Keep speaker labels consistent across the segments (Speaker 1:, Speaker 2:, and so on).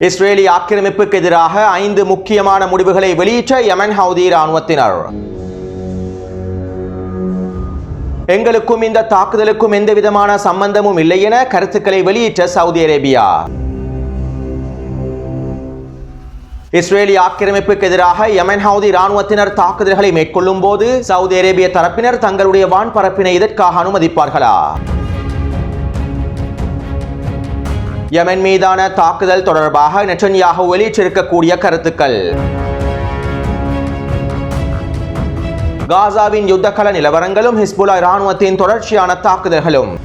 Speaker 1: Israeli ஆக்கிரமிப்புக்கு எதிராக ஐந்து முக்கியமான முடிவுகளை வெளியிட்ட யமன் ஹவுதி ராணுவத்தினர் எங்களுக்கும் இந்த தாக்குதலுக்கும் எந்த விதமான சம்பந்தமும் இல்லை என கருத்துக்களை வெளியிட்ட சவுதி அரேபியா. இஸ்ரேலி ஆக்கிரமிப்புக்கு எதிராக யமன் ஹவுதி ராணுவத்தினர் தாக்குதல்களை மேற்கொள்ளும் போது சவுதி அரேபிய தரப்பினர் தங்களுடைய வான்பரப்பினை இதற்காக அனுமதிப்பார்களா? யமன் மீதான தாக்குதல் தொடர்பாக நெட்டன்யாக வெளியிட்டிருக்கக்கூடிய கருத்துக்கள். காசாவின் யுத்தகல நிலவரங்களும் ஹிஸ்புல்லா இராணுவத்தின் தொடர்ச்சியான தாக்குதல்களும்.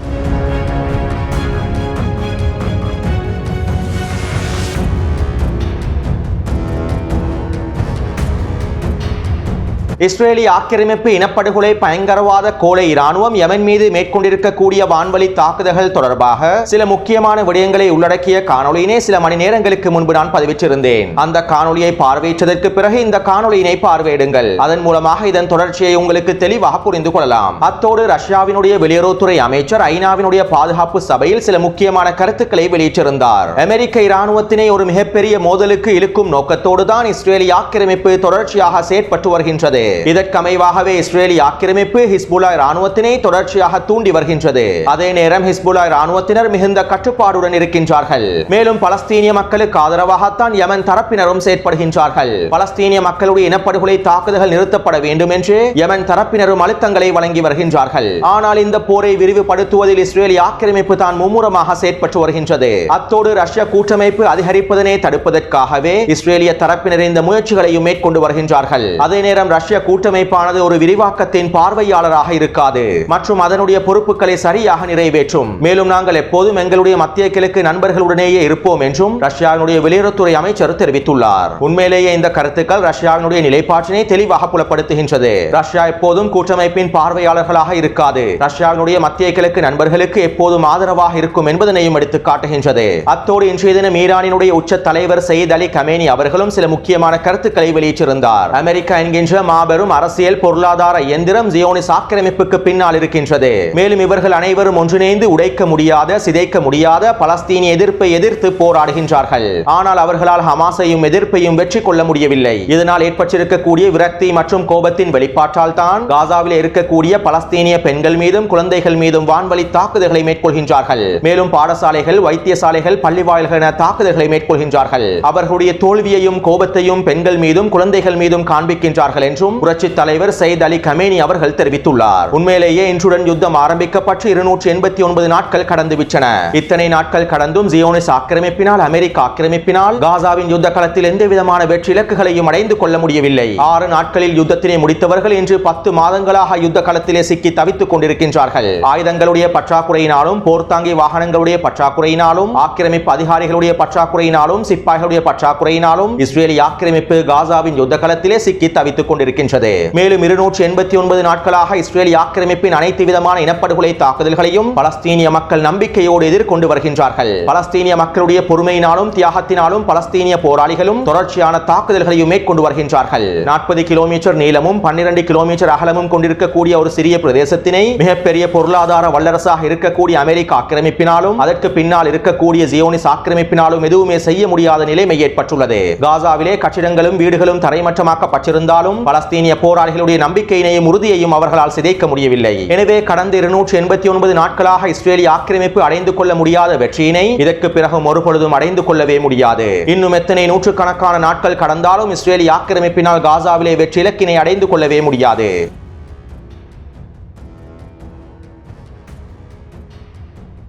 Speaker 1: இஸ்ரேலி ஆக்கிரமிப்பு இனப்படுகொலை பயங்கரவாத கோலை இராணுவம் யமன் மீது மேற்கொண்டிருக்கக்கூடிய வான்வழி தாக்குதல்கள் தொடர்பாக சில முக்கியமான விடயங்களை உள்ளடக்கிய காணொலியினை சில மணி நேரங்களுக்கு முன்பு நான் பதிவிட்டிருந்தேன். அந்த காணொலியை பார்வையிட்டதற்கு பிறகு இந்த காணொலியினை பார்வையிடுங்கள். அதன் மூலமாக இதன் தொடர்ச்சியை உங்களுக்கு தெளிவாக புரிந்து கொள்ளலாம். அத்தோடு ரஷ்யாவினுடைய வெளியுறவுத்துறை அமைச்சர் ஐநாவினுடைய பாதுகாப்பு சபையில் சில முக்கியமான கருத்துக்களை வெளியிட்டிருந்தார். அமெரிக்க இராணுவத்தினை ஒரு மிகப்பெரிய மோதலுக்கு இழுக்கும் நோக்கத்தோடு தான் இஸ்ரேலி ஆக்கிரமிப்பு தொடர்ச்சியாக செயற்பட்டு வருகின்றது. இதற்கமைவாகவே இஸ்ரேலி ஆக்கிரமிப்பு ஹிஸ்புல்லா ராணுவத்தினை தொடர்ச்சியாக தூண்டி வருகின்றது. அதே நேரம் ஹிஸ்புல்லா ராணுவத்தினர் மிகுந்த கட்டுப்பாடுடன் இருக்கின்றார்கள். மேலும் பலஸ்தீனிய மக்களுக்கு ஆதரவாகத்தான் யமன் தரப்பினரும் செயற்படுகின்றார்கள். பலஸ்தீனிய மக்களுடைய இனப்படுகொலை தாக்குதல்கள் நிறுத்தப்பட வேண்டும் என்று யமன் தரப்பினரும் அழுத்தங்களை வழங்கி வருகின்றார்கள். ஆனால் இந்த போரை விரிவுபடுத்துவதில் இஸ்ரேலி ஆக்கிரமிப்பு தான் மும்முரமாக செயற்பட்டு வருகின்றது. அத்தோடு ரஷ்ய கூட்டமைப்பு அதிகரிப்பதனை தடுப்பதற்காகவே இஸ்ரேலிய தரப்பினர் இந்த முயற்சிகளையும் மேற்கொண்டு வருகின்றார்கள். அதே நேரம் ரஷ்ய கூட்டமைப்பானது ஒரு விரிவாக்கத்தின் பார்வையாளராக இருக்காது. மற்றும் அதனுடைய பொறுப்புகளை சரியாக நிறைவேற்றும். மேலும் நாங்கள் எப்போதும் எங்களுடைய மத்திய கிழக்கு நண்பர்களுடனேயே இருப்போம் என்றும் ரஷ்யாவினுடைய வெளியுறவுத்துறை அமைச்சர் தெரிவித்துள்ளார். உண்மையிலேயே இந்த கருத்துக்கள் ரஷ்யாவினுடைய நிலைப்பாட்டினை தெளிவாக புலப்படுத்துகின்றது. ரஷ்யா எப்போதும் கூட்டமைப்பின் பார்வையாளர்களாக இருக்காது. ரஷ்யாவினுடைய மத்திய கிழக்கு நண்பர்களுக்கு எப்போதும் ஆதரவாக இருக்கும் என்பதனையும் எடுத்து காட்டுகின்றது. அத்தோடு இன்றைய தினம் ஈரானினுடைய உச்ச தலைவர் சயீத் அலி கமேனி அவர்களும் சில முக்கியமான கருத்துக்களை வெளியிட்டிருந்தார். அமெரிக்கா என்கின்ற மாபெரும் அரசியல் பொருளாதார எந்திரம் ஜியோனிஸ் ஆக்கிரமிப்புக்கு பின்னால் இருக்கின்றது. மேலும் இவர்கள் அனைவரும் ஒன்றிணைந்து உடைக்க முடியாத சிதைக்க முடியாத பலஸ்தீனிய எதிர்ப்பை எதிர்த்து போராடுகின்றார்கள். ஆனால் அவர்களால் ஹமாஸையும் எதிர்ப்பையும் வெற்றி கொள்ள முடியவில்லை. இதனால் ஏற்பட்டிருக்கக்கூடிய விரக்தி மற்றும் கோபத்தின் வெளிப்பாட்டால் தான் காசாவில் இருக்கக்கூடிய பலஸ்தீனிய பெண்கள் மீதும் குழந்தைகள் மீதும் வான்வழி தாக்குதல்களை மேற்கொள்கின்றார்கள். மேலும் பாடசாலைகள் வைத்தியசாலைகள் பள்ளிவாயல்கள் என தாக்குதல்களை மேற்கொள்கின்றார்கள். அவர்களுடைய தோல்வியையும் கோபத்தையும் பெண்கள் மீதும் குழந்தைகள் மீதும் காண்பிக்கின்றார்கள் என்றும் என்றும் புரட்சி தலைவர் சயித் அலி கமேனி அவர்கள் தெரிவித்துள்ளார். உண்மையிலேயே இன்றுடன் யுத்தம் ஆரம்பிக்கப்பட்டு இருநூற்றி எண்பத்தி ஒன்பது நாட்கள் கடந்து விட்டன. இத்தனை நாட்கள் கடந்தும் ஜியோனிஸ் ஆக்கிரமிப்பினால் அமெரிக்க ஆக்கிரமிப்பினால் காசாவின் யுத்த களத்தில் எந்த விதமான வெற்றி இலக்குகளையும் அடைந்து கொள்ள முடியவில்லை. ஆறு நாட்களில் யுத்தத்தினை முடித்தவர்கள் இன்று பத்து மாதங்களாக யுத்த களத்திலே சிக்கி தவித்துக் கொண்டிருக்கின்றார்கள். ஆயுதங்களுடைய பற்றாக்குறையினாலும் போர்த்தாங்கி வாகனங்களுடைய பற்றாக்குறையினாலும் ஆக்கிரமிப்பு அதிகாரிகளுடைய பற்றாக்குறையினாலும் சிப்பாய்களுடைய பற்றாக்குறையினாலும் இஸ்ரேலி ஆக்கிரமிப்பு காசாவின் யுத்த களத்திலே சிக்கி தவித்துக் இருக்கின்றது. மேலும் இருநூற்று எண்பத்தி ஒன்பது நாட்களாக இஸ்ரேலி ஆக்கிரமிப்பின் அனைத்து விதமான இனப்படுகொலை தாக்குதல்களையும் பலஸ்தீனிய மக்கள் நம்பிக்கையோடு எதிர்கொண்டு வருகின்றார்கள். பலஸ்தீனிய மக்களுடைய பொறுமையினாலும் தியாகத்தினாலும் பலஸ்தீனிய போராளிகளும் தொடர்ச்சியான தாக்குதல்களையும் மேற்கொண்டு வருகின்றார்கள். நாற்பது கிலோமீட்டர் நீளமும் பன்னிரண்டு கிலோமீட்டர் அகலமும் கொண்டிருக்கக்கூடிய ஒரு சிறிய பிரதேசத்தினை மிகப்பெரிய பொருளாதார வல்லரசாக இருக்கக்கூடிய அமெரிக்க ஆக்கிரமிப்பினாலும் அதற்கு பின்னால் இருக்கக்கூடிய ஜியோனிஸ் ஆக்கிரமிப்பினாலும் எதுவுமே செய்ய முடியாத நிலைமை ஏற்பட்டுள்ளது. காசாவிலே கட்டிடங்களும் வீடுகளும் தரைமட்டமாக்கப்பட்டிருந்தாலும் பாலஸ்தீனிய போராளிகளுடைய நம்பிக்கையினையும் உறுதியையும் அவர்களால் சிதைக்க முடியவில்லை. எனவே கடந்த இருநூற்று எண்பத்தி ஒன்பது நாட்களாக இஸ்ரேலிய ஆக்கிரமிப்பு அடைந்து கொள்ள முடியாத வெற்றியினை இதற்கு பிறகும் ஒருபொழுதும் அடைந்து கொள்ளவே முடியாது. இன்னும் எத்தனை நூற்றுக்கணக்கான நாட்கள் கடந்தாலும் இஸ்ரேலிய ஆக்கிரமிப்பினால் காசாவிலே வெற்றி இலக்கினை அடைந்து கொள்ளவே முடியாது.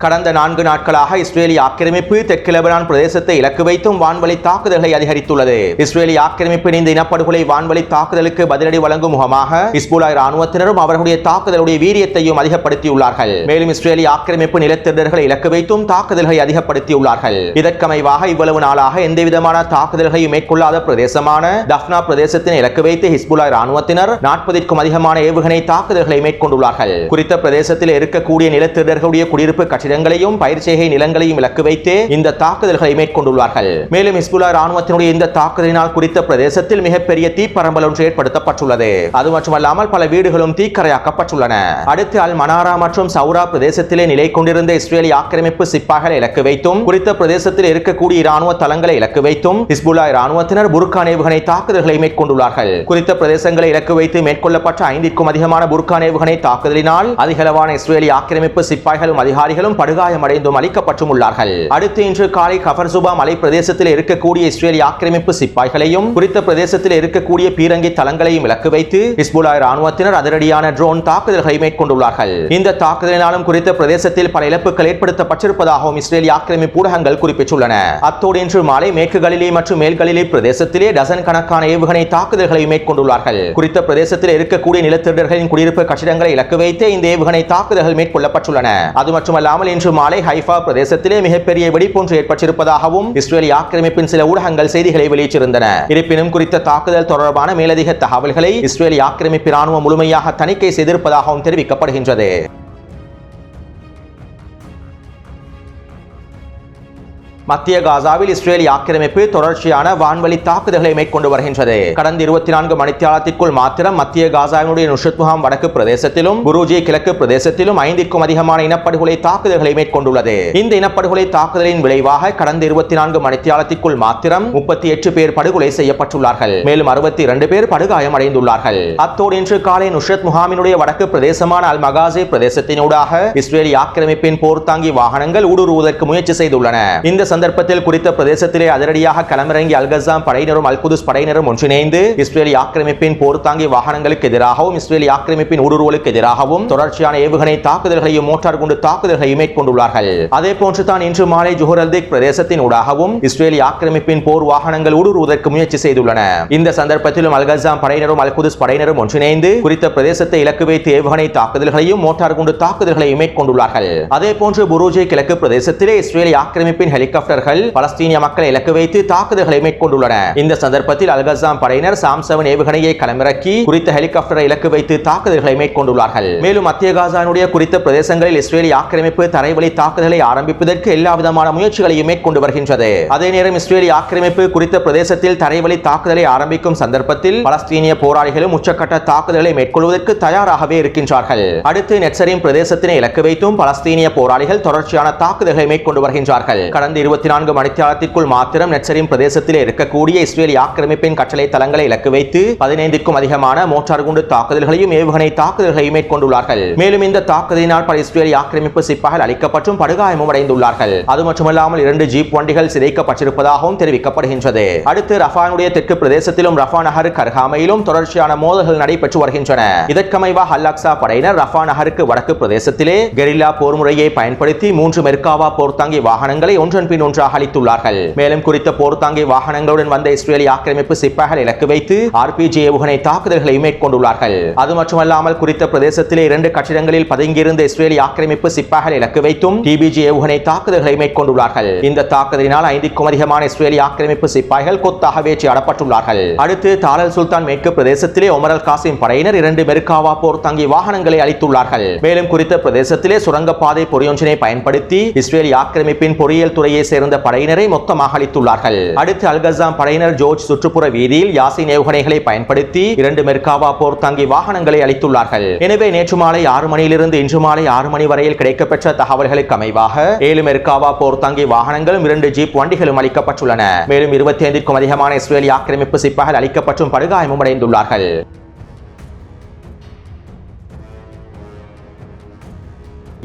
Speaker 1: கடந்த நான்கு நாட்களாக இஸ்ரேலிய ஆக்கிரமிப்பு தெற்கு லெபனான் பிரதேசத்தை இலக்கு வைத்தும் வான்வழி தாக்குதல்களை அதிகரித்துள்ளது. இஸ்ரேலிய ஆக்கிரமிப்பின் இந்த இனப்படுகொலை வான்வழி தாக்குதலுக்கு பதிலடி வழங்கும் முகமாக இஸ்புலா ராணுவத்தினரும் அவர்களுடைய தாக்குதலுடைய வீரியத்தையும் அதிகப்படுத்தியுள்ளார்கள். மேலும் இஸ்ரேலிய ஆக்கிரமிப்பு நிலத்திடர்களை இலக்கு வைத்தும் தாக்குதல்களை அதிகப்படுத்தியுள்ளார்கள். இதற்கமைவாக இவ்வளவு நாளாக எந்தவிதமான தாக்குதல்களையும் மேற்கொள்ளாத பிரதேசமான தஃப்னா பிரதேசத்தினை இலக்கு வைத்து ஹிஸ்புலா ராணுவத்தினர் நாற்பதிற்கும் அதிகமான ஏவுகணை தாக்குதல்களை மேற்கொண்டுள்ளார்கள். குறித்த பிரதேசத்தில் இருக்கக்கூடிய நிலத்திடர்களுடைய குடியிருப்பு கட்டிட பயிர் செய்கை நிலங்களையும் இலக்கு வைத்து இந்த தாக்குதல்களை மேற்கொண்டுள்ளார்கள். மேலும் ஹிஸ்புல்லா ராணுவத்தினுடைய இந்த தாக்குதலினால் குறித்த பிரதேசத்தில் மிகப்பெரிய தீப்பரம்பல் ஒன்று ஏற்படுத்தப்பட்டுள்ளது. அது மட்டுமல்லாமல் பல வீடுகளும் தீக்கரையாக்கப்பட்டுள்ளன. அடுத்து அல் மனாரா மற்றும் சௌரா பிரதேசத்திலே நிலை கொண்டிருந்த இஸ்ரேலிய ஆக்கிரமிப்பு சிப்பாய்களை இலக்கு வைத்தும் குறித்த பிரதேசத்தில் இருக்கக்கூடிய இராணுவ தளங்களை இலக்கு வைத்தும் ஹிஸ்புல்லா இராணுவத்தினர் புர்கான் ஏவுகணை தாக்குதல்களை மேற்கொண்டுள்ளார்கள். குறித்த பிரதேசங்களை இலக்கு வைத்து மேற்கொள்ளப்பட்ட ஐந்திற்கும் அதிகமான புர்கான் ஏவுகணை தாக்குதலினால் அதிகளவான இஸ்ரேலிய ஆக்கிரமிப்பு சிப்பாய்களும் அதிகாரிகளும் பலரும் படுகாயமடைந்தும் அளிக்கப்பட்டும் உள்ளார்கள். அடுத்து இன்று காலை கஃபர்சுபா மலை பிரதேசத்தில் இருக்கக்கூடிய இஸ்ரேலிய ஆக்கிரமிப்பு சிப்பாய்களையும் குறித்த பிரதேசத்தில் இருக்கக்கூடிய பீரங்கி தளங்களையும் இலக்கு வைத்து ஹிஸ்புல்லா ராணுவத்தினர் அதிரடியான ட்ரோன் தாக்குதல்களை மேற்கொண்டுள்ளார்கள். இந்த தாக்குதலினாலும் குறித்த பிரதேசத்தில் பல இழப்புகள் ஏற்படுத்தப்பட்டிருப்பதாகவும் இஸ்ரேலிய ஆக்கிரமிப்பு ஊடகங்கள் குறிப்பிட்டுள்ளன. அத்தோடு இன்று மாலை மேற்குகளிலே மற்றும் மேல்களிலே பிரதேசத்திலே டசன் கணக்கான ஏவுகணை தாக்குதல்களை மேற்கொண்டுள்ளார்கள். குறித்த பிரதேசத்தில் இருக்கக்கூடிய நிலத்திருடர்களின் குடியிருப்பு கட்டிடங்களை இலக்கு வைத்து இந்த ஏவுகணை தாக்குதல்கள் மேற்கொள்ளப்பட்டுள்ளன. அது மட்டுமல்லாமல் இன்று மாலை ஹைஃபா பிரதேசத்திலே மிகப்பெரிய வெடிப்பொன்று ஏற்பட்டிருப்பதாகவும் இஸ்ரேலிய ஆக்கிரமிப்பின் சில ஊடகங்கள் செய்திகளை வெளியிட்டிருந்தன. இருப்பினும் குறித்த தாக்குதல் தொடர்பான மேலதிக தகவல்களை இஸ்ரேலிய ஆக்கிரமிப்பு ராணுவம் முழுமையாக தணிக்கை செய்திருப்பதாகவும் தெரிவிக்கப்படுகின்றது. மத்திய காசாவில் இஸ்ரேலிய ஆக்கிரமிப்பு தொடர்ச்சியான வான்வழி தாக்குதல்களை மேற்கொண்டு வருகின்றது. கடந்த இருபத்தி நான்கு மணித்தியாலத்திற்குள் மாத்திரம் மத்திய காசாவினுடைய நுஷத் முகாம் வடக்கு பிரதேசத்திலும் குருஜி கிழக்கு பிரதேசத்திலும் ஐந்திற்கும் அதிகமான இனப்படுகொலை தாக்குதல்களை மேற்கொண்டுள்ளது. இந்த இனப்படுகொலை தாக்குதலின் விளைவாக கடந்த இருபத்தி நான்கு மணித்தியாலத்திற்குள் மாத்திரம் முப்பத்தி எட்டு பேர் படுகொலை செய்யப்பட்டுள்ளார்கள். மேலும் அறுபத்தி இரண்டு பேர் படுகாயம் அடைந்துள்ளார்கள் அத்தோடு இன்று காலை நுஷத் முகாமினுடைய வடக்கு பிரதேசமான அல் மகாசே பிரதேசத்தினூடாக இஸ்ரேலிய ஆக்கிரமிப்பின் போர்த்தாங்கி வாகனங்கள் ஊடுருவதற்கு முயற்சி செய்துள்ளன. இந்த சந்தர்ப்பத்தில் குறித்த பிரதேசத்திலே அதிரடியாக களமிறங்கி அல்கசாம் படையினரும் அல்குதுஸ் படையினரும் ஒன்றிணைந்து இஸ்ரேலி ஆக்கிரமிப்பின் போர்த்தாங்கி வாகனங்களுக்கு எதிராகவும் இஸ்ரேலிய ஆக்கிரமிப்பின் ஊடுருவலுக்கு எதிராகவும் தொடர்ச்சியான ஏவுகணை தாக்குதல்களையும் மோட்டார் குண்டு தாக்குதல்களையும் மேற்கொண்டுள்ளார்கள். அதே போன்று தான் இன்று மாலை ஜுஹரல்திக் பிரதேசத்தின் ஊடாகவும் இஸ்ரேலி ஆக்கிரமிப்பின் போர் வாகனங்கள் ஊடுருவதற்கு முயற்சி செய்துள்ளன. இந்த சந்தர்ப்பத்திலும் அல்கசாம் படையினரும் அல்குதுஸ் படையினரும் ஒன்றிணைந்து குறித்த பிரதேசத்தை இலக்கு வைத்து ஏவுகணை தாக்குதல்களையும் மோட்டார் குண்டு தாக்குதல்களையும் மேற்கொண்டுள்ளார்கள். அதே போன்று புரூஜை கிழக்கு பிரதேசத்திலே இஸ்ரேலிய ஆக்கிரமிப்பின் ஹெலிகாப்டர் ஹெலிகாப்டர்கள் பலஸ்தீனிய மக்களை இலக்கு வைத்து தாக்குதல்களை மேற்கொண்டுள்ளன. இந்த சந்தர்ப்பத்தில் அல்கசாம் படையினர் சாம் செவன் ஏவுகணையை களமிறக்கி குறித்த ஹெலிகாப்டரை இலக்கு வைத்து தாக்குதல்களை மேற்கொண்டுள்ளார்கள். மேலும் மத்திய காசானுடைய குறித்த பிரதேசங்களில் இஸ்ரேலிய ஆக்கிரமிப்பு தரைவழி தாக்குதலை ஆரம்பிப்பதற்கு எல்லா விதமான முயற்சிகளையும் மேற்கொண்டு வருகின்றது. அதே நேரம் இஸ்ரேலிய ஆக்கிரமிப்பு குறித்த பிரதேசத்தில் தரைவழி தாக்குதலை ஆரம்பிக்கும் சந்தர்ப்பத்தில் பலஸ்தீனிய போராளிகளும் உச்சக்கட்ட தாக்குதலை மேற்கொள்வதற்கு தயாராகவே இருக்கின்றார்கள். அடுத்து நெட்சரின் பிரதேசத்தினை இலக்கு வைத்தும் பலஸ்தீனிய போராளிகள் தொடர்ச்சியான தாக்குதல்களை மேற்கொண்டு வருகின்றார்கள். கடந்த இருபது இருபத்தி நான்கு மணித்தியாலத்திற்குள் மாத்திரம் நெட்சரின் பிரதேசத்தில் இருக்கக்கூடிய இஸ்ரேல் ஆக்கிரமிப்பின் கட்டளை தளங்களை இலக்கு வைத்து பதினைந்திற்கும் அதிகமான மோட்டார் குண்டு தாக்குதல்களையும் ஏவுகணை தாக்குதல்களையும் மேற்கொண்டுள்ளார்கள். மேலும் இந்த தாக்குதலினால் பல இஸ்ரேல் ஆக்கிரமிப்பு சிப்பாய்கள் அளிக்கப்பட்டும் படுகாயமும் அடைந்துள்ளார்கள். அது மட்டுமல்லாமல் இரண்டு ஜீப் வண்டிகள் சிதைக்கப்பட்டிருப்பதாகவும் தெரிவிக்கப்படுகின்றது. அடுத்து ரஃபானுடைய தெற்கு பிரதேசத்திலும் ரஃபா நகர் கர்ஹாமையிலும் தொடர்ச்சியான மோதல்கள் நடைபெற்று வருகின்றன. இதற்கமைவாக அல்லாக்சா படையினர் ரஃபா நகருக்கு வடக்கு பிரதேசத்திலே கெரில்லா போர் முறையை பயன்படுத்தி மூன்று மெர்காவா போர்த்தாங்கி வாகனங்களை ஒன்றன் பின் ஒன்றாக அளித்துள்ளார்கள் மேலும் குறித்த போர் தாங்கி வாகனங்களுடன் வந்த இஸ்ரேலிய ஆக்கிரமிப்பு சிப்பாய்கள் இலக்கு வைத்து ஆர்பிஜி ஏவுகணை தாக்குதல்களை மேற்கொண்டுள்ளார்கள். அது மட்டுமல்லாமல் குறித்த பிரதேசத்திலே இரண்டு கட்டிடங்களில் பதுங்கியிருந்த இஸ்ரேலிய ஆக்கிரமிப்பு சிப்பாய்கள் இலக்கு வைத்தும் டிபிஜி ஏவுகணை தாக்குதல்களை மேற்கொண்டுள்ளார்கள். இந்த தாக்குதலினால் ஐந்துக்கும் அதிகமான இஸ்ரேலிய ஆக்கிரமிப்பு சிப்பாய்கள் கொத்தாக வேட்டையாடப்பட்டுள்ளார்கள் அடுத்து தாலல் சுல்தான் மேற்கு பிரதேசத்திலே ஒமரல் காசிம் படையினர் இரண்டு மெருக்காவா போர் தங்கி வாகனங்களை அளித்துள்ளார்கள் மேலும் குறித்த பிரதேசத்திலே சுரங்கப்பாதை பொறியொன்றினை பயன்படுத்தி இஸ்ரேலிய ஆக்கிரமிப்பின் பொறியியல் துறையை சேர்ந்த படையினரை மொத்தமாக அளித்துள்ளார்கள் அடுத்து அல்கசாம் படையினர் ஜோர்ஜ் சுற்றுப்புற வீதியில் யாசின் ஏவுகணைகளை பயன்படுத்தி இரண்டு மெர்காவா போர் தங்கி வாகனங்களை அளித்துள்ளார்கள் எனவே நேற்று மாலை ஆறு மணியிலிருந்து இன்று மாலை ஆறு மணி வரையில் கிடைக்கப்பெற்ற தகவல்களுக்கு அமைவாக ஏழு மெர்காவா போர் தங்கி வாகனங்களும் இரண்டு ஜீப் வண்டிகளும் அளிக்கப்பட்டுள்ளன மேலும் இருபத்தி ஐந்திற்கும் அதிகமான இஸ்ரேலிய ஆக்கிரமிப்பு சிப்பாய்கள் அளிக்கப்பட்டும் படுகாயமும் அடைந்துள்ளார்கள்.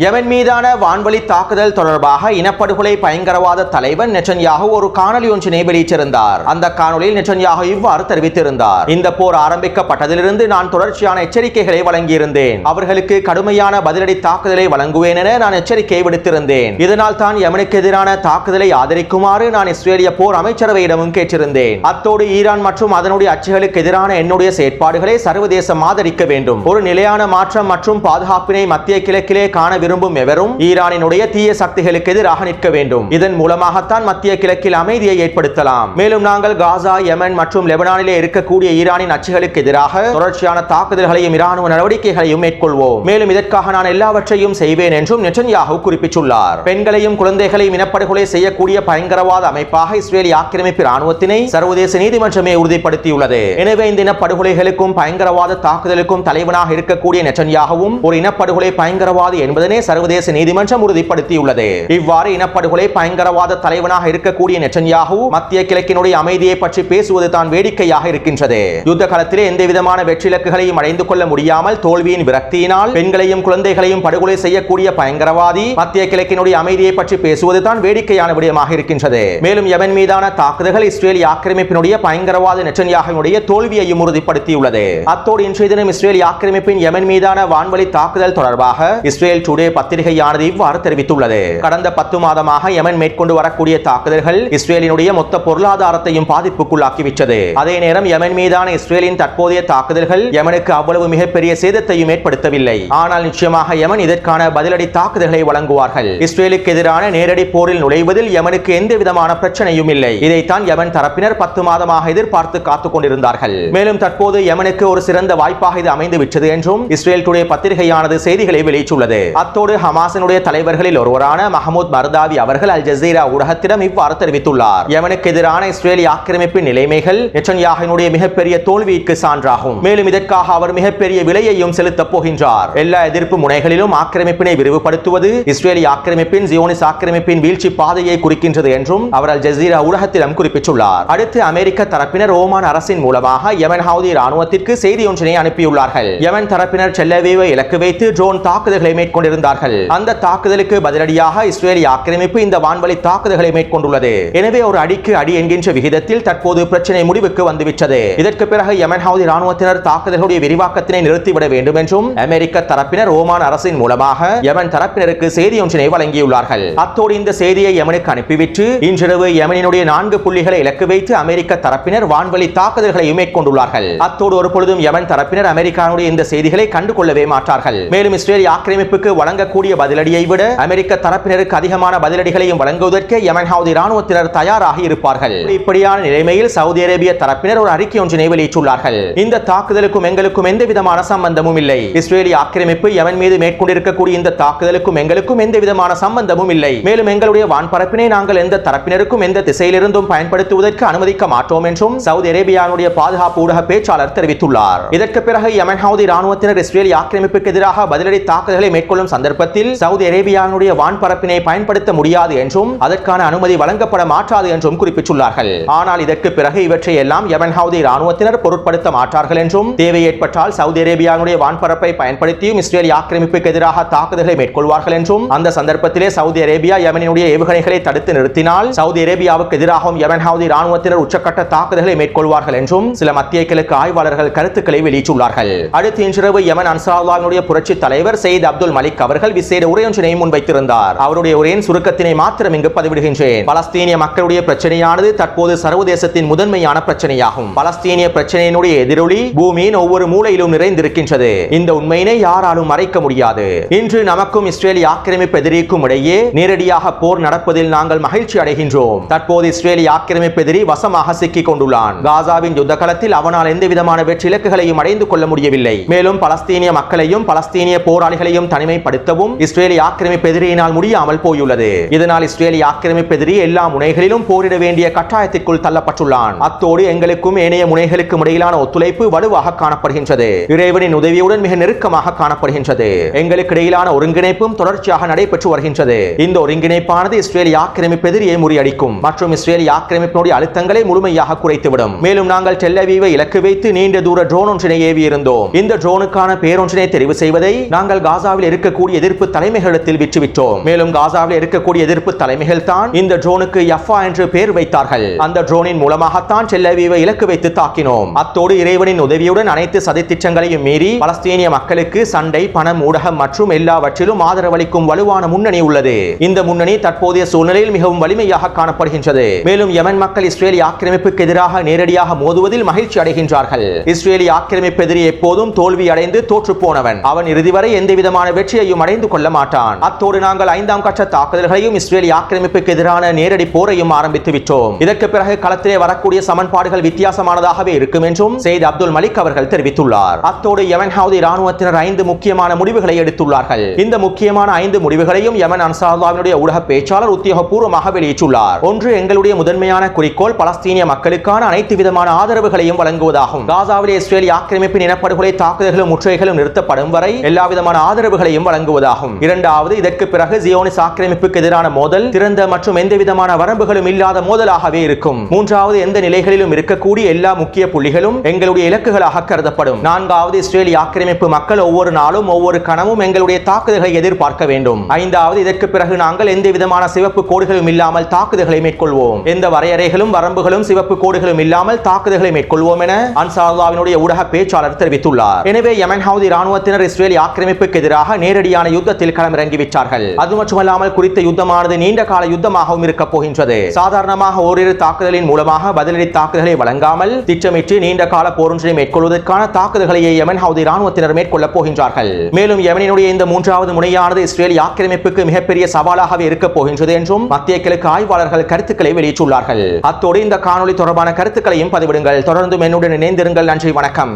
Speaker 1: யமன் மீதான வான்வழி தாக்குதல் தொடர்பாக இனப்படுகொலை பயங்கரவாத தலைவன் நெச்சன்யாகு ஒரு காணொலி ஒன்றினை வெளியிட்டிருந்தார். அந்த காணொலியில் நெச்சன்யாகு இவ்வாறு தெரிவித்திருந்தார். இந்த போர் ஆரம்பிக்கப்பட்டதிலிருந்து நான் தொடர்ச்சியான எச்சரிக்கைகளை வழங்கியிருந்தேன். அவர்களுக்கு கடுமையான பதிலடி தாக்குதலை வழங்குவேன் என நான் எச்சரிக்கை விடுத்திருந்தேன். இதனால் தான் யமனுக்கு எதிரான தாக்குதலை ஆதரிக்குமாறு நான் இஸ்ரேலிய போர் அமைச்சரவையிடமும் கேட்டிருந்தேன். அத்தோடு ஈரான் மற்றும் அதனுடைய அச்சுகளுக்கு எதிரான என்னுடைய செயற்பாடுகளை சர்வதேசம் ஆதரிக்க வேண்டும். ஒரு நிலையான மாற்றம் மற்றும் பாதுகாப்பினை மத்திய கிழக்கிலே காண விரும்பும் எவரும் ஈரானினுடைய தீய சக்திகளுக்கு எதிராக நிற்க வேண்டும். இதன் மூலமாகத்தான் மத்திய கிழக்கில் அமைதியை ஏற்படுத்தலாம். மேலும் நாங்கள் காசா யமன் மற்றும் லெபனானிலே இருக்கக்கூடிய ஈரானின் அச்சுகளுக்கு எதிராக தொடர்ச்சியான தாக்குதல்களையும் இராணுவ நடவடிக்கைகளையும் மேற்கொள்வோம். மேலும் இதற்காக நான் எல்லாவற்றையும் செய்வேன் என்றும் நெட்டன்யாகு குறிப்பிட்டுள்ளார். பெண்களையும் குழந்தைகளையும் இனப்படுகொலை செய்யக்கூடிய பயங்கரவாத அமைப்பாக இஸ்ரேலி ஆக்கிரமிப்பு ராணுவத்தினை சர்வதேச நீதிமன்றமே உறுதிப்படுத்தியுள்ளது. எனவே இந்த இனப்படுகொலைகளுக்கும் பயங்கரவாத தாக்குதலுக்கும் தலைவனாக இருக்கக்கூடிய நெட்டன்யாகவும் ஒரு இனப்படுகொலை பயங்கரவாதி என்பதனை சர்வதேச நீதிமன்றம் உறுதிப்படுத்தியுள்ளது. இவ்வாறு இனப்படுகொலை பயங்கரவாத தலைவனாக இருக்கக்கூடிய நெச்சன்யாகு மத்திய கிழக்கினுடைய அமைதியை பற்றி பேசுவது தான் வேடிக்கையாக இருக்கின்றது. யுத்த காலத்திலே எந்த விதமான வெற்றிலக்குகளையும் அடைந்து கொள்ள முடியாமல் தோல்வியின் விரக்தியினால் பெண்களையும் குழந்தைகளையும் படுகொலை செய்யக்கூடிய பயங்கரவாதி மத்திய கிழக்கினுடைய அமைதியை பற்றி பேசுவது தான் வேடிக்கையான விடயமாக இருக்கின்றது. மேலும் யமன் மீதான தாக்குதல்கள் இஸ்ரேலிய ஆக்கிரமிப்பினுடைய பயங்கரவாத நெச்சன்யாகனுடைய தோல்வியையும் உறுதிப்படுத்தியுள்ளது. அத்தோடு இன்றைய தினம் இஸ்ரேலி ஆக்கிரமிப்பின் யமன் மீதான வான்வழி தாக்குதல் தொடர்பாக இஸ்ரேல் டுடே பத்திரிகையானது இவ்வாறு தெரிவித்துள்ளது. கடந்த பத்து மாதமாக யமன் மேற்கொண்டு வரக்கூடிய தாக்குதல்கள் இஸ்ரேலினுடைய மொத்த பொருளாதாரத்தையும் பாதிப்புக்குள்ளாக்கிவிட்டது. அதே நேரம் யமன் மீதான இஸ்ரேலின் தற்போதைய தாக்குதல்கள் யமனுக்கு அவ்வளவு மிகப்பெரிய சேதத்தையும் ஏற்படுத்தவில்லை. ஆனால் நிச்சயமாக யமன் இதற்கான பதிலடி தாக்குதல்களை வழங்குவார்கள். இஸ்ரேலுக்கு எதிரான நேரடி போரில் நுழைவதில் யமனுக்கு எந்த விதமான பிரச்சனையும் இல்லை. இதைத்தான் யமன் தரப்பினர் பத்து மாதமாக எதிர்பார்த்து காத்துக் கொண்டிருந்தார்கள். மேலும் தற்போது யமனுக்கு ஒரு சிறந்த வாய்ப்பாக இது அமைந்து விட்டது என்றும் இஸ்ரேல் டுடே பத்திரிகையானது செய்திகளை வெளியிட்டுள்ளது. அத்தோடு அத்தோடு ஹமாஸினுடைய தலைவர்களில் ஒருவரான மஹமூத் மர்தாவி அவர்கள் அல் ஜசீரா ஊடகத்திடம் இவ்வாறு தெரிவித்துள்ளார். யமனுக்கு எதிரான இஸ்ரேலி ஆக்கிரமிப்பின் நிலைமைகள் நெட்டன்யாஹினுடைய மிகப்பெரிய தோல்விக்கு சான்றாகும். மேலும் இதற்காக அவர் மிகப்பெரிய விலையையும் செலுத்தப் போகின்றார். எல்லா எதிர்ப்பு முனைகளிலும் ஆக்கிரமிப்பினை விரிவுபடுத்துவது இஸ்ரேலி ஆக்கிரமிப்பின் ஜியோனிஸ் ஆக்கிரமிப்பின் வீழ்ச்சி பாதையை குறிக்கின்றது என்றும் அவர் அல் ஜசீரா ஊடகத்திடம் குறிப்பிட்டுள்ளார். அடுத்து அமெரிக்க தரப்பினர் ஓமான் அரசின் மூலமாக யமன் ஹவுதி ராணுவத்திற்கு செய்தி ஒன்றினை அனுப்பியுள்ளார்கள். யமன் தரப்பினர் செல்லவேவை இலக்கு வைத்து ட்ரோன் தாக்குதல்களை மேற்கொண்டிருந்த மேற்கொண்டிருந்தார்கள் அந்த தாக்குதலுக்கு பதிலடியாக இஸ்ரேலிய ஆக்கிரமிப்பு இந்த வான்வழி தாக்குதல்களை மேற்கொண்டுள்ளது. எனவே ஒரு அடிக்கு அடி என்கின்ற விகிதத்தில் தற்போது பிரச்சனை முடிவுக்கு வந்துவிட்டது. இதற்கு பிறகு யமன் ஹவுதி ராணுவத்தினர் தாக்குதல்களுடைய விரிவாக்கத்தினை நிறுத்திவிட வேண்டும் என்றும் அமெரிக்க தரப்பினர் ஓமான் அரசின் மூலமாக யமன் தரப்பினருக்கு செய்தி ஒன்றினை வழங்கியுள்ளார்கள். அத்தோடு இந்த செய்தியை யமனுக்கு அனுப்பிவிட்டு இன்றிரவு யமனினுடைய நான்கு புள்ளிகளை இலக்கு வைத்து அமெரிக்க தரப்பினர் வான்வழி தாக்குதல்களையும் மேற்கொண்டுள்ளார்கள். அத்தோடு ஒரு பொழுதும் யமன் தரப்பினர் அமெரிக்காவுடைய இந்த செய்திகளை கண்டுகொள்ளவே மாட்டார்கள். மேலும் இஸ்ரேல் ஆக்கிரமிப்புக்கு வழங்கக்கூடிய பதிலடியை விட அமெரிக்க தரப்பினருக்கு அதிகமான பதிலடிகளையும் வழங்குவதற்கு யமன் ஹவுதி ராணுவத்தினர் தயாராக இருப்பார்கள். இப்படியான நிலைமையில் சவுதி அரேபிய தரப்பினர் ஒரு அறிக்கை ஒன்றினை வெளியிட்டுள்ளார்கள். இந்த தாக்குதலுக்கும் எங்களுக்கும் எந்த விதமான சம்பந்தமும் இல்லை. இஸ்ரேலி ஆக்கிரமிப்பு யமன் மீது மேற்கொண்டிருக்கக்கூடிய இந்த தாக்குதலுக்கும் எங்களுக்கும் எந்த விதமான சம்பந்தமும் இல்லை. மேலும் எங்களுடைய வான்பரப்பினை நாங்கள் எந்த தரப்பினருக்கும் எந்த திசையிலிருந்தும் பயன்படுத்துவதற்கு அனுமதிக்க மாட்டோம் என்றும் சவுதி அரேபியாவுடைய பாதுகாப்பு ஊடக பேச்சாளர் தெரிவித்துள்ளார். இதற்கு பிறகு யமன் ஹவுதி ராணுவத்தினர் இஸ்ரேலி ஆக்கிரமிப்புக்கு எதிராக பதிலடி தாக்குதலை மேற்கொள்ளும் சந்தர்ப்பத்தில் சவுதி அரேபியாவினுடைய வான்பரப்பினை பயன்படுத்த முடியாது என்றும் அதற்கான அனுமதி வழங்கப்பட மாட்டாது என்றும் குறிப்பிட்டுள்ளார்கள். ஆனால் இதற்கு பிறகு இவற்றை எல்லாம் யமன் ஹவுதி ராணுவத்தினர் பொருட்படுத்த மாட்டார்கள் என்றும் தேவை ஏற்பட்டால் சவுதி அரேபியாவுடைய வான்பரப்பை பயன்படுத்தியும் இஸ்ரேல் ஆக்கிரமிப்புக்கு எதிராக தாக்குதல்களை மேற்கொள்வார்கள் என்றும் அந்த சந்தர்ப்பத்திலே சவுதி அரேபியா யமனினுடைய ஏவுகணைகளை தடுத்து நிறுத்தினால் சவுதி அரேபியாவுக்கு எதிராகவும் யமன் ஹவுதி ராணுவத்தினர் உச்சக்கட்ட தாக்குதல்களை மேற்கொள்வார்கள் என்றும் சில மத்திய கிழக்கு ஆய்வாளர்கள் கருத்துக்களை வெளியிட்டுள்ளார்கள். அடுத்து இன்றிரவு யமன் அன்சாருல்லாவினுடைய புரட்சி தலைவர் சயீத் அப்துல் மலிக் அவர்கள் விசேட உரையொன்றினை முன்வைத்திருந்தார். அவருடைய உரையின் சுருக்கத்தினை மாத்திரம் இங்கு பதிவிடுகின்றேன். பலஸ்தீனிய மக்களுடைய பிரச்சனையானது தற்போது சர்வதேசத்தின் முதன்மையான பிரச்சனையாகும். பலஸ்தீனிய பிரச்சனையினுடைய எதிரொலி பூமியின் ஒவ்வொரு மூலையிலும் நிறைந்திருக்கின்றது. இந்த உண்மையினை யாராலும் மறைக்க முடியாது. இன்று நமக்கும் இஸ்ரேலிய ஆக்கிரமிப்பு எதிரிக்கும் இடையே நேரடியாக போர் நடப்பதில் நாங்கள் மகிழ்ச்சி அடைகின்றோம். தற்போது இஸ்ரேலிய ஆக்கிரமிப்பு எதிரி வசமாக சிக்கிக் கொண்டுள்ளான். காசாவின் யுத்த களத்தில் அவனால் எந்த விதமான வெற்றி இலக்குகளையும் அடைந்து கொள்ள முடியவில்லை. மேலும் பலஸ்தீனிய மக்களையும் பலஸ்தீனிய போராளிகளையும் தனிமைப்படுத்த தனிமைப்படுத்தவும் இஸ்ரேலிய ஆக்கிரமிப்பு எதிரியினால் முடியாமல் போயுள்ளது. இதனால் இஸ்ரேலிய ஆக்கிரமிப்பு எதிரி எல்லா முனைகளிலும் போரிட வேண்டிய கட்டாயத்திற்குள் தள்ளப்பட்டுள்ளான். அத்தோடு எங்களுக்கும் ஏனைய முனைகளுக்கும் இடையிலான ஒத்துழைப்பு வலுவாக காணப்படுகின்றது. இறைவனின் உதவியுடன் மிக நெருக்கமாக காணப்படுகின்றது. எங்களுக்கு இடையிலான ஒருங்கிணைப்பும் தொடர்ச்சியாக நடைபெற்று வருகின்றது. இந்த ஒருங்கிணைப்பானது இஸ்ரேலிய ஆக்கிரமிப்பு எதிரியை முறியடிக்கும் மற்றும் இஸ்ரேலிய ஆக்கிரமிப்பினுடைய அழுத்தங்களை முழுமையாக குறைத்துவிடும். மேலும் நாங்கள் டெல்லவீவை இலக்கு வைத்து நீண்ட தூர ட்ரோன் ஒன்றினை ஏவி இருந்தோம் இந்த ட்ரோனுக்கான பேரொன்றினை தெரிவு செய்வதை நாங்கள் காசாவில் இருக்கக்கூடிய இருக்கக்கூடிய எதிர்ப்பு தலைமைகளிடத்தில் விற்றுவிட்டோம். மேலும் காசாவில் இருக்கக்கூடிய எதிர்ப்பு தலைமைகள் தான் இந்த ட்ரோனுக்கு யஃபா என்று பெயர் வைத்தார்கள். அந்த ட்ரோனின் மூலமாகத்தான் செல்லவீவை இலக்கு வைத்து தாக்கினோம். அத்தோடு இறைவனின் உதவியுடன் அனைத்து சதித்திட்டங்களையும் மீறி பலஸ்தீனிய மக்களுக்கு சண்டை பணம் ஊடகம் மற்றும் எல்லாவற்றிலும் ஆதரவளிக்கும் வலுவான முன்னணி உள்ளது. இந்த முன்னணி தற்போதைய சூழ்நிலையில் மிகவும் வலிமையாக காணப்படுகின்றது. மேலும் யமன் மக்கள் இஸ்ரேலி ஆக்கிரமிப்புக்கு எதிராக நேரடியாக மோதுவதில் மகிழ்ச்சி அடைகின்றார்கள். இஸ்ரேலி ஆக்கிரமிப்பு எதிரி எப்போதும் தோல்வி அடைந்து தோற்று போனவன் அவன் இறுதி வரை எந்த விதமான வெற்றியையும் வெற்றியும் அடைந்து கொள்ள மாட்டான். அத்தோடு நாங்கள் ஐந்தாம் கட்ட தாக்குதல்களையும் இஸ்ரேலிய ஆக்கிரமிப்புக்கு எதிரான நேரடி போரையும் ஆரம்பித்து விட்டோம். இதற்கு பிறகு களத்திலே வரக்கூடிய சமன்பாடுகள் வித்தியாசமானதாகவே இருக்கும் என்றும் செய்தி அப்துல் மலிக் அவர்கள் தெரிவித்துள்ளார். அத்தோடு யமன் ஹவுதி ராணுவத்தினர் ஐந்து முக்கியமான முடிவுகளை எடுத்துள்ளார்கள். இந்த முக்கியமான ஐந்து முடிவுகளையும் யமன் அன்சாருல்லாவினுடைய ஊடக பேச்சாளர் உத்தியோகபூர்வமாக வெளியிட்டுள்ளார். ஒன்று எங்களுடைய முதன்மையான குறிக்கோள் பலஸ்தீனிய மக்களுக்கான அனைத்து விதமான ஆதரவுகளையும் வழங்குவதாகும். காசாவிலே இஸ்ரேலிய ஆக்கிரமிப்பின் இனப்படுகொலை தாக்குதல்களும் முற்றுகைகளும் நிறுத்தப்படும் வரை எல்லா விதமான ஆதரவுகளையும் வழங்குவதாகும். இரண்டாவது இதற்கு பிறகு ஜியோனிஸ் ஆக்கிரமிப்புக்கு எதிரான மோதல் திறந்த மற்றும் எந்த விதமான வரம்புகளும் இல்லாத மோதலாகவே இருக்கும். மூன்றாவது எந்த நிலைகளிலும் இருக்கக்கூடிய எல்லா முக்கிய புள்ளிகளும் எங்களுடைய இலக்குகளாக கருதப்படும். நான்காவது இஸ்ரேலிய ஆக்கிரமிப்பு மக்கள் ஒவ்வொரு நாளும் ஒவ்வொரு கணமும் எங்களுடைய தாக்குதல்களை எதிர்பார்க்க வேண்டும். ஐந்தாவது இதற்கு பிறகு நாங்கள் எந்த விதமான சிவப்பு கோடுகளும் இல்லாமல் தாக்குதல்களை மேற்கொள்வோம். எந்த வரையறைகளும் வரம்புகளும் சிவப்பு கோடுகளும் இல்லாமல் தாக்குதல்களை மேற்கொள்வோம் என அன்சாருல்லாவினுடைய ஊடக பேச்சாளர் தெரிவித்துள்ளார். எனவே யமன் ஹவுதி ராணுவத்தினர் இஸ்ரேலிய ஆக்கிரமிப்புக்கு எதிராக நேரடி நேரடியான யுத்தத்தில் களமிறங்கிவிட்டார்கள். அது மட்டுமல்லாமல் குறித்த யுத்தமானது நீண்ட கால யுத்தமாகவும் இருக்க போகின்றது. சாதாரணமாக ஓரிரு தாக்குதலின் மூலமாக பதிலடி தாக்குதலை வழங்காமல் திட்டமிட்டு நீண்ட கால போரொன்றை மேற்கொள்வதற்கான தாக்குதல்களையே யமன் ஹவுதி ராணுவத்தினர் மேற்கொள்ளப் போகின்றார்கள். மேலும் யமனினுடைய இந்த மூன்றாவது முனையானது இஸ்ரேல் ஆக்கிரமிப்புக்கு மிகப்பெரிய சவாலாகவே இருக்க போகின்றது என்றும் மத்திய கிழக்கு ஆய்வாளர்கள் கருத்துக்களை வெளியிட்டுள்ளார்கள். அத்தோடு இந்த காணொலி தொடர்பான கருத்துக்களையும் பதிவிடுங்கள். தொடர்ந்து என்னுடன் இணைந்திருங்கள். நன்றி வணக்கம்.